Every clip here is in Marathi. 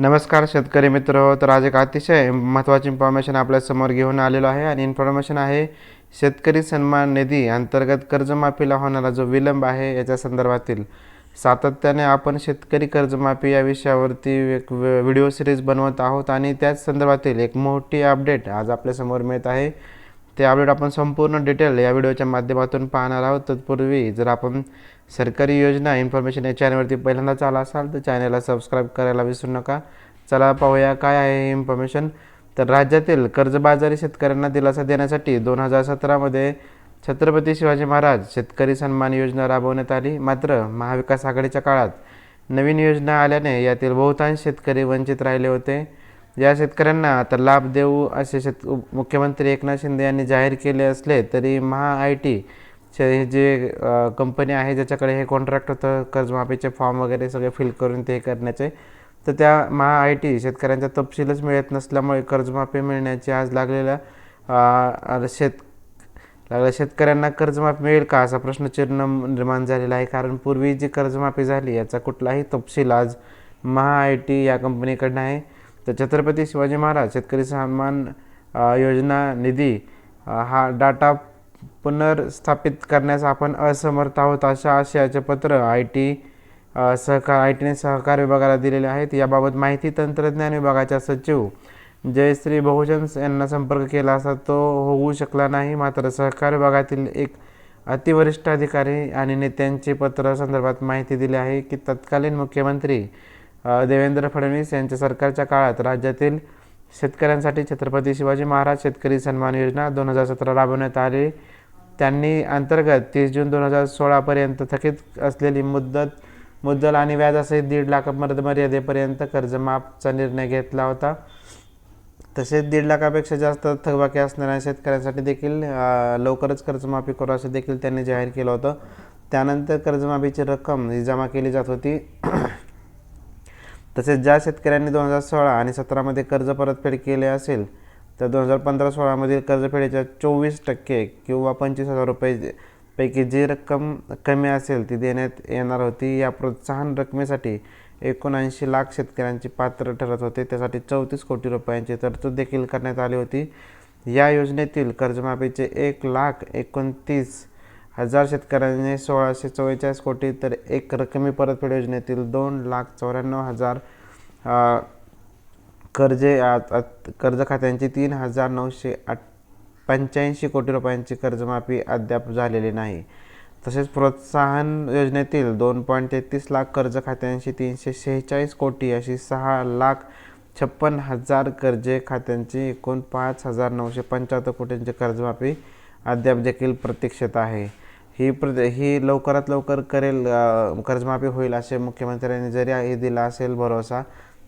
नमस्कार शेतकरी मित्र तर आज एक अतिशय महत्त्वाची इन्फॉर्मेशन आपल्यासमोर घेऊन आलेलो आहे आणि इन्फॉर्मेशन आहे शेतकरी सन्मान निधी अंतर्गत कर्जमाफीला होणारा जो विलंब आहे याच्या संदर्भातील. सातत्याने आपण शेतकरी कर्जमाफी या विषयावरती एक व- व्हिडिओ सिरीज बनवत आहोत आणि त्याच संदर्भातील एक मोठी अपडेट आज आपल्यासमोर मिळत आहे. ते अपडेट आपण संपूर्ण डिटेल या व्हिडिओच्या माध्यमातून पाहणार आहोत. तत्पूर्वी जर आपण सरकारी योजना इन्फॉर्मेशन या चॅनलवरती पहिल्यांदाच आला असाल तर चॅनलला सबस्क्राईब करायला विसरू नका. चला पाहूया काय आहे हे इन्फॉर्मेशन तर राज्यातील कर्जबाजारी शेतकऱ्यांना दिलासा देण्यासाठी दोन हजार सतरामध्ये छत्रपती शिवाजी महाराज शेतकरी सन्मान योजना राबवण्यात आली. मात्र महाविकास आघाडीच्या काळात नवीन योजना आल्याने यातील बहुतांश शेतकरी वंचित राहिले होते. या शेतकऱ्यांना आता लाभ देऊ असे शेत मुख्यमंत्री एकनाथ शिंदे यांनी जाहीर केले असले तरी महा आय टी हे जे कंपनी आहे ज्याच्याकडे हे कॉन्ट्रॅक्ट होतं कर्जमाफीचे फॉर्म वगैरे सगळे फिल करून ते करण्याचे तर त्या महा आय टी शेतकऱ्यांचा तपशीलच मिळत नसल्यामुळे कर्जमाफी मिळण्याची आज लागलेल्या शेत लागल्या शेतकऱ्यांना कर्जमाफी मिळेल का असा प्रश्नचिन्ह निर्माण झालेला आहे. कारण पूर्वी जी कर्जमाफी झाली याचा कुठलाही तपशील आज महा आय टी या कंपनीकडनं आहे. तर छत्रपती शिवाजी महाराज शेतकरी सन्मान योजना निधी हा डाटा पुनर्स्थापित करण्यास आपण असमर्थ आहोत अशा आशयाचे पत्र आय टी सहकार आय टीने सहकार विभागाला दिलेले आहेत. याबाबत माहिती तंत्रज्ञान विभागाच्या सचिव जयश्री बहुजन यांना संपर्क केला असता तो होऊ शकला नाही. मात्र सहकार विभागातील एक अतिवरिष्ठ अधिकारी आणि नेत्यांचे पत्र संदर्भात माहिती दिली आहे की तत्कालीन मुख्यमंत्री देवेंद्र फडणवीस यांच्या सरकारच्या काळात राज्यातील शेतकऱ्यांसाठी छत्रपती शिवाजी महाराज शेतकरी सन्मान योजना दोन हजार सतरा राबवण्यात आली. त्यांनी अंतर्गत तीस जून दोन हजार सोळापर्यंत थकीत असलेली मुदत मुद्दल आणि व्याजासहित दीड लाख मर्यादेपर्यंत कर्जमाफचा निर्णय घेतला होता. तसेच दीड लाखापेक्षा जास्त थकबाकी असणाऱ्या शेतकऱ्यांसाठी देखील लवकरच कर्जमाफी करू असं देखील त्यांनी जाहीर केलं होतं. त्यानंतर कर्जमाफीची रक्कम ही जमा केली जात होती. तसेच ज्या शेतकऱ्यांनी दोन हजार सोळा आणि सतरामध्ये कर्ज परतफेड केले असेल तर दोन हजार पंधरा सोळामधील कर्जफेडीच्या चोवीस टक्के किंवा पंचवीस हजार रुपये पैकी जी रक्कम कमी असेल ती देण्यात येणार होती. या प्रोत्साहन रकमेसाठी एकोणऐंशी लाख शेतकऱ्यांची पात्र ठरत होते. त्यासाठी चौतीस कोटी रुपयांची तरतूद देखील करण्यात आली होती. या योजनेतील कर्जमाफीचे एक लाख एकोणतीस हजार शेतकऱ्यांनी सोळाशे चव्वेचाळीस कोटी तर एक रकमी परतफेड योजनेतील दोन लाख चौऱ्याण्णव हजार कर्जे कर्ज खात्यांची तीन हजार नऊशे आठ पंच्याऐंशी कोटी रुपयांची कर्जमाफी अद्याप झालेली नाही. तसेच प्रोत्साहन योजनेतील दोन पॉईंट तेहतीस लाख कर्ज खात्यांशी तीनशे शेहेचाळीस कोटी अशी सहा लाख छप्पन हजार कर्जे खात्यांची एकूण पाच हजार नऊशे पंच्याहत्तर कोटींची कर्जमाफी अद्याप देखील प्रतीक्षेत आहे. ही प्र ही लवकरात लवकर करेल कर्जमाफी होईल असे मुख्यमंत्र्यांनी जरी हे दिला असेल भरोसा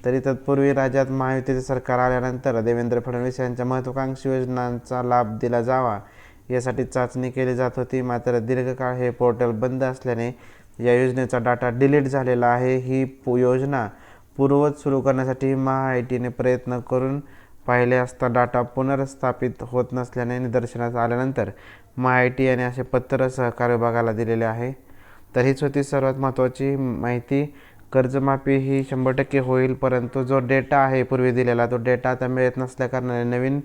तरी तत्पूर्वी राज्यात महायुतीचे सरकार आल्यानंतर देवेंद्र फडणवीस यांच्या महत्त्वाकांक्षी योजनांचा लाभ दिला जावा यासाठी चाचणी केली जात होती. मात्र दीर्घकाळ हे पोर्टल बंद असल्याने या योजनेचा डाटा डिलीट झालेला आहे. ही पु योजना पूर्ववत सुरू करण्यासाठी महा आय टीने प्रयत्न करून पाहिले असता डाटा पुनर्स्थापित होत नसल्याने निदर्शनास आल्यानंतर महा आय टी याने असे पत्र सहकार विभागाला दिलेले आहे. तर हीच होती सर्वात महत्त्वाची माहिती. कर्जमाफी ही शंभर टक्के होईल परंतु जो डेटा आहे पूर्वी दिलेला तो डेटा आता मिळत नसल्याकारणाने नवीन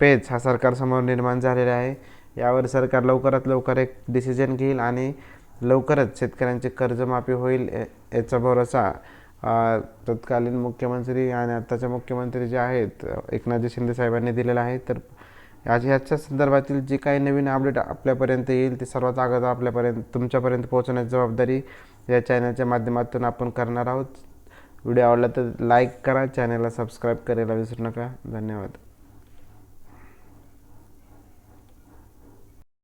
पेज हा सरकारसमोर निर्माण झालेला आहे. यावर सरकार लवकरात लवकर एक डिसिजन घेईल आणि लवकरच शेतकऱ्यांची कर्जमाफी होईल याचा भरोसा तत्कालीन मुख्यमंत्री आणि आत्ताचे मुख्यमंत्री जे आहेत एकनाथजी शिंदे साहेबांनी दिलेलं आहे. तर आज ह्याच्या संदर्भातील जे काही नवीन अपडेट आपल्यापर्यंत येईल ते सर्वात अगोदर आपल्यापर्यंत तुमच्यापर्यंत पोहोचवण्याची जबाबदारी या चॅनलच्या माध्यमातून आपण करणार आहोत. व्हिडिओ आवडला तर लाईक करा चॅनलला सबस्क्राईब करायला विसरू नका. धन्यवाद.